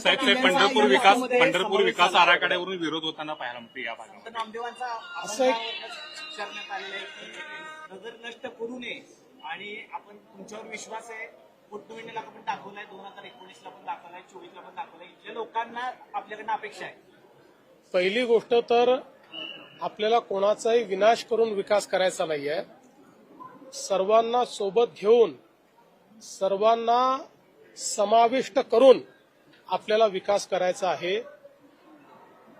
साहेब साहेब पंढरपूर विकास पंढरपूर विकास आराखड्यावरून विरोध होताना पाहायला मिळते या भागामध्ये. नामदेवांचा असं एक- अपंगावरच करण्यात आलेला आहे की नजर नष्ट करू नये आणि आपण तुमच्यावर विश्वास आहे. पोटनिवडणुकीला पण दाखवलाय दोन हजार एकोणीसला पण दाखवलाय चोवीसला पण दाखवलाय. इथल्या लोकांना आपल्याकडनं अपेक्षा आहे. पहिली गोष्ट तर आपल्याला कोणाचाही विनाश करून विकास करायचा नाहीये. सर्वांना सोबत घेऊन सर्वांना समाविष्ट करून आपल्याला विकास करायचा आहे.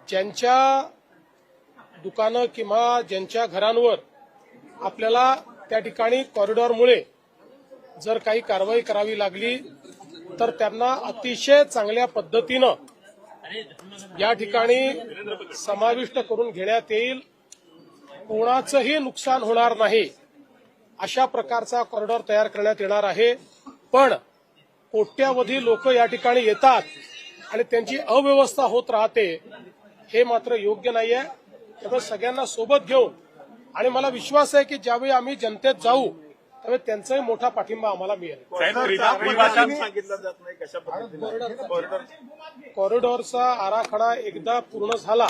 ज्यांच्या दुकानं किंवा ज्यांच्या घरांवर आपल्याला त्या ठिकाणी कॉरिडॉरमुळे जर काही कारवाई करावी लागली तर त्यांना अतिशय चांगल्या पद्धतीनं या ठिकाणी समाविष्ट करून घेण्यात येईल. कोणाचंही नुकसान होणार नाही. अशा प्रकारचा कॉरिडॉर तयार करण्यात येणार आहे. पण कोट्यावधी लोक या ठिकाणी येतात आणि त्यांची अव्यवस्था होत राहते हे मात्र योग्य नाही आहे त्यामुळे सगळ्यांना सोबत घेऊन आणि मला विश्वास आहे की ज्यावेळी आम्ही जनतेत जाऊ त्यावेळी त्यांचाही मोठा पाठिंबा आम्हाला मिळेल. साहेब त्रिभा- त्रिभाषा सांगितलं जात नाही कशा पद्धतीने. कॉरिडॉर कॉरिडॉरचा आराखडा एकदा पूर्ण झाला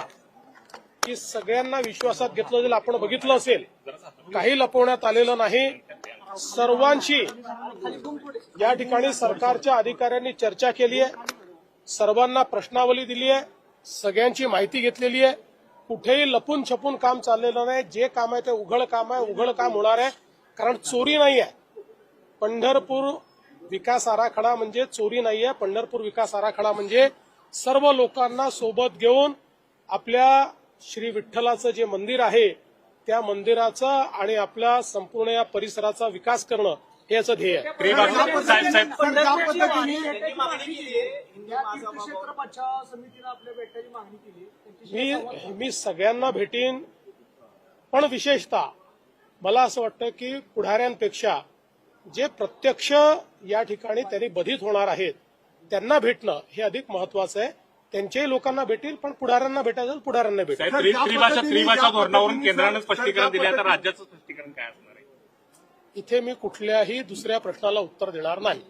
की सगळ्यांना विश्वासात घेतलं जाईल. आपण बघितलं असेल काही लपवण्यात आलेलं नाही. सर्वांशी या ठिकाणी सरकारच्या अधिकाऱ्यांनी चर्चा केली आहे. सर्वांना प्रश्नावली दिली आहे. सगळ्यांची माहिती घेतलेली आहे. कुठेही लपून छपून काम चाललेलं नाही. जे काम आहे ते उघड काम आहे. उघड काम होणार आहे. कारण चोरी नाही आहे. पंढरपूर विकास आराखडा म्हणजे चोरी नाही आहे. पंढरपूर विकास आराखडा म्हणजे सर्व लोकांना सोबत घेऊन आपल्या श्री विठ्ठलाचं जे मंदिर आहे त्या मंदिराचा आणि आपल्या संपूर्ण या परिसराचा विकास करणं हे याचं ध्येय आहे. मी मी सगळ्यांना भेटीन पण विशेषतः मला असं वाटतं की पुढाऱ्यांपेक्षा जे प्रत्यक्ष या ठिकाणी त्यांनी बधित होणार आहेत त्यांना भेटणं हे अधिक महत्वाचं आहे. त्यांच्याही लोकांना भेटील पण पुढाऱ्यांना भेटायचं तर पुढाऱ्यांना भेटेल. त्रि- त्रिभाषा धोरणावरून केंद्रानं स्पष्टीकरण दिले आता राज्याचं स्पष्टीकरण काय असणार आहे? इथे मी कुठल्याही दुसऱ्या प्रश्नाला उत्तर देणार नाही.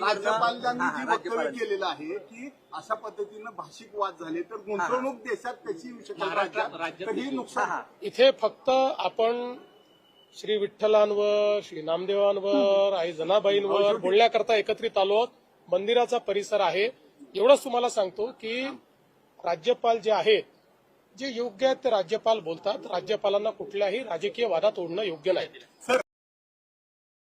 राज्यपालांनी वक्तव्य केलेलं आहे की अशा पद्धतीनं भाषिक वाद झाले तर गुंतवणूक देशात येऊ शकेल कधी नुकसान इथे फक्त आपण श्री विठ्ठलांवर श्री नामदेवांवर आई जनाबाईंवर बोलण्याकरता एकत्रित आलो आहोत. मंदिराचा परिसर आहे. एवढंच तुम्हाला सांगतो की राज्यपाल जे आहेत जे योग्य आहेत ते राज्यपाल बोलतात. राज्यपालांना कुठल्याही राजकीय वादात ओढणं योग्य नाही.